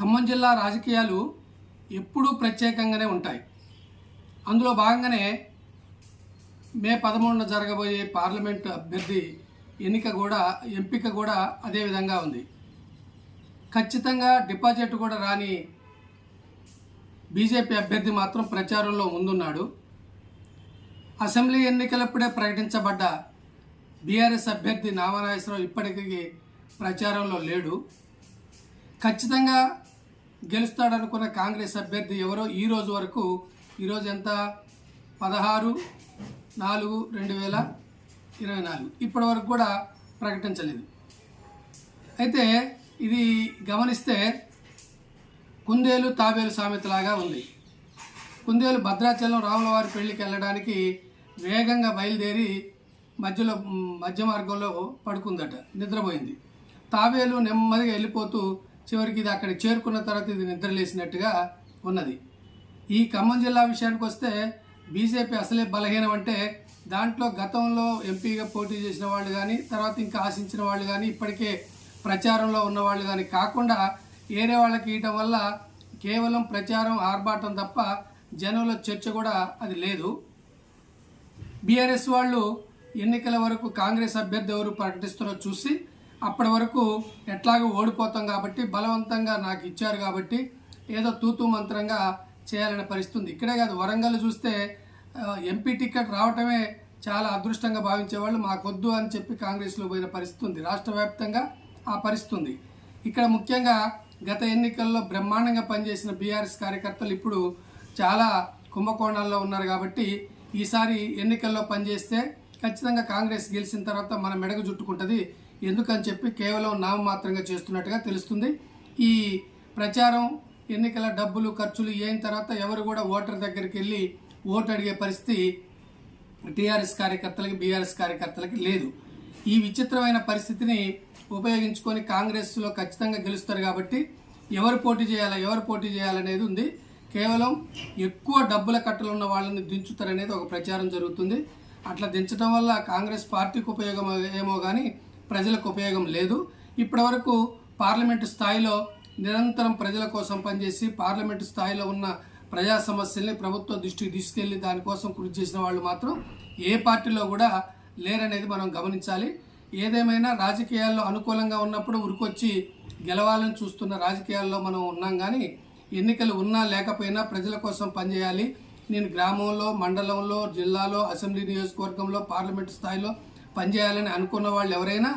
ఖమ్మం జిల్లా రాజకీయాలు ఎప్పుడూ ప్రత్యేకంగానే ఉంటాయి. అందులో భాగంగానే మే పదమూడున జరగబోయే పార్లమెంట్ అభ్యర్థి ఎన్నిక కూడా ఎంపిక కూడా అదే విధంగా ఉంది. ఖచ్చితంగా డిపాజిట్ కూడా రాని బీజేపీ అభ్యర్థి మాత్రం ప్రచారంలో ముందున్నాడు. అసెంబ్లీ ఎన్నికలప్పుడే ప్రకటించబడ్డ బీఆర్ఎస్ అభ్యర్థి నామనాగేశ్వరరావు ఇప్పటికీ ప్రచారంలో లేడు. ఖచ్చితంగా గెలుస్తాడనుకున్న కాంగ్రెస్ అభ్యర్థి ఎవరో ఈ రోజు వరకు ఈరోజు ఎంత? పదహారు నాలుగు రెండు వేల ఇరవై నాలుగు. ఇప్పటి వరకు కూడా ప్రకటించలేదు. అయితే ఇది గమనిస్తే కుందేలు తాబేలు సామెతలాగా ఉంది. కుందేలు భద్రాచలం రాములవారి పెళ్ళికి వెళ్ళడానికి వేగంగా బయలుదేరి మధ్యలో మధ్య మార్గంలో పడుకుందట నిద్రపోయింది. తాబేలు నెమ్మదిగా వెళ్ళిపోతూ చివరికి ఇది అక్కడ చేరుకున్న తర్వాత ఇది నిద్రలేసినట్టుగా ఉన్నది. ఈ ఖమ్మం జిల్లా విషయానికి వస్తే బీజేపీ అసలే బలహీనం అంటే దాంట్లో గతంలో ఎంపీగా పోటీ చేసిన వాళ్ళు కానీ తర్వాత ఇంకా ఆశించిన వాళ్ళు కానీ ఇప్పటికే ప్రచారంలో ఉన్న వాళ్ళు కానీ కాకుండా ఏరే వాళ్ళకి ఇయటం వల్ల కేవలం ప్రచారం ఆర్భాటం తప్ప జనంలో చర్చ కూడా అది లేదు. బీఆర్ఎస్ వాళ్ళు ఎన్నికల వరకు కాంగ్రెస్ అభ్యర్థి ఎవరు ప్రకటిస్తున్నారో చూసి అప్పటి వరకు ఎట్లాగో ఓడిపోతాం కాబట్టి బలవంతంగా నాకు ఇచ్చారు కాబట్టి ఏదో తూతూ మంత్రంగా చేయాలనే పరిస్థితి ఇక్కడే కాదు వరంగల్ చూస్తే ఎంపీ టికెట్ రావటమే చాలా అదృష్టంగా భావించేవాళ్ళు మాకొద్దు అని చెప్పి కాంగ్రెస్లో పోయిన పరిస్థితి ఉంది. రాష్ట్ర వ్యాప్తంగా ఆ పరిస్థితి ఉంది. ఇక్కడ ముఖ్యంగా గత ఎన్నికల్లో బ్రహ్మాండంగా పనిచేసిన బీఆర్ఎస్ కార్యకర్తలు ఇప్పుడు చాలా కుంభకోణాల్లో ఉన్నారు కాబట్టి ఈసారి ఎన్నికల్లో పనిచేస్తే ఖచ్చితంగా కాంగ్రెస్ గెలిచిన తర్వాత మన మెడకు చుట్టుకుంటుంది ఎందుకని చెప్పి కేవలం నామమాత్రంగా చేస్తున్నట్టుగా తెలుస్తుంది. ఈ ప్రచారం ఎన్నికల డబ్బులు ఖర్చులు అయిన తర్వాత ఎవరు కూడా ఓటర్ దగ్గరికి వెళ్ళి ఓటు అడిగే పరిస్థితి టీఆర్ఎస్ కార్యకర్తలకి బీఆర్ఎస్ కార్యకర్తలకి లేదు. ఈ విచిత్రమైన పరిస్థితిని ఉపయోగించుకొని కాంగ్రెస్లో ఖచ్చితంగా గెలుస్తారు కాబట్టి ఎవరు పోటీ చేయాలా ఎవరు పోటీ చేయాలనేది ఉంది. కేవలం ఎక్కువ డబ్బుల కట్టలు ఉన్న వాళ్ళని దించుతారనేది ఒక ప్రచారం జరుగుతుంది. అట్లా దించడం వల్ల కాంగ్రెస్ పార్టీకి ఉపయోగం ఏమో కానీ ప్రజలకు ఉపయోగం లేదు. ఇప్పటివరకు పార్లమెంటు స్థాయిలో నిరంతరం ప్రజల కోసం పనిచేసి పార్లమెంటు స్థాయిలో ఉన్న ప్రజా సమస్యల్ని ప్రభుత్వ దృష్టికి తీసుకెళ్ళి దానికోసం కృషి చేసిన వాళ్ళు మాత్రం ఏ పార్టీలో కూడా లేరనేది మనం గమనించాలి. ఏదేమైనా రాజకీయాల్లో అనుకూలంగా ఉన్నప్పుడు ఉరికొచ్చి గెలవాలని చూస్తున్న రాజకీయాల్లో మనం ఉన్నాం కానీ ఎన్నికలు ఉన్నా లేకపోయినా ప్రజల కోసం పనిచేయాలి. నేను గ్రామంలో మండలంలో జిల్లాలో అసెంబ్లీ నియోజకవర్గంలో పార్లమెంటు స్థాయిలో పనిచేయాలని అనుకున్న వాళ్ళు ఎవరైనా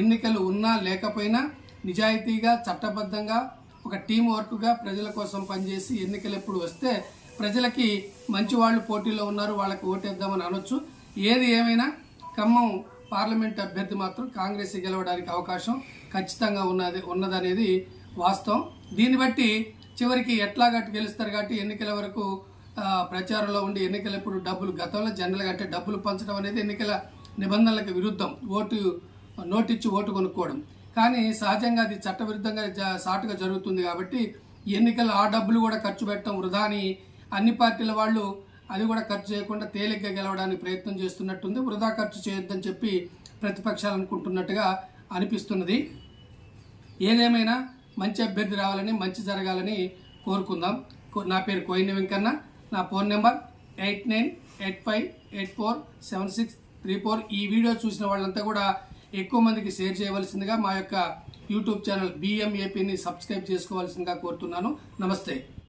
ఎన్నికలు ఉన్నా లేకపోయినా నిజాయితీగా చట్టబద్ధంగా ఒక టీం వర్క్గా ప్రజల కోసం పనిచేసి ఎన్నికలు ఎప్పుడు వస్తే ప్రజలకి మంచి వాళ్ళు పోటీలో ఉన్నారు వాళ్ళకి ఓటేద్దామని అనొచ్చు. ఏది ఏమైనా ఖమ్మం పార్లమెంట్ అభ్యర్థి మాత్రం కాంగ్రెస్ గెలవడానికి అవకాశం ఖచ్చితంగా ఉన్నది ఉన్నదనేది వాస్తవం. దీన్ని బట్టి చివరికి ఎట్లాగట్టు గెలుస్తారు కాబట్టి ఎన్నికల వరకు ప్రచారంలో ఉండి ఎన్నికలు ఎప్పుడు డబ్బులు గతంలో జనరల్గా అంటే డబ్బులు పంచడం అనేది ఎన్నికల నిబంధనలకు విరుద్ధం. ఓటు నోటిచ్చి ఓటు కొనుక్కోవడం. కానీ సహజంగా అది చట్టవిరుద్ధంగా సాటుగా జరుగుతుంది కాబట్టి ఎన్నికలు ఆ డబ్బులు కూడా ఖర్చు పెట్టడం వృధా అని అన్ని పార్టీల వాళ్ళు అది కూడా ఖర్చు చేయకుండా తేలిగ్గా గెలవడానికి ప్రయత్నం చేస్తున్నట్టుంది. వృధా ఖర్చు చేయొద్దని చెప్పి ప్రతిపక్షాలు అనుకుంటున్నట్టుగా అనిపిస్తున్నది. ఏదేమైనా మంచి అభ్యర్థి రావాలని మంచి జరగాలని కోరుకుందాం. కో- నా పేరు కోయిన వెంకన్న. నా phone number eight nine eight five eight four seven six three four ఈ వీడియో చూసిన వాళ్ళంతా కూడా ఎక్కువ మందికి షేర్ చేయవలసిందిగా మా యొక్క యూట్యూబ్ ఛానల్ బిఎంఏపీని సబ్స్క్రైబ్ చేసుకోవాల్సిందిగా కోరుతున్నాను. నమస్తే.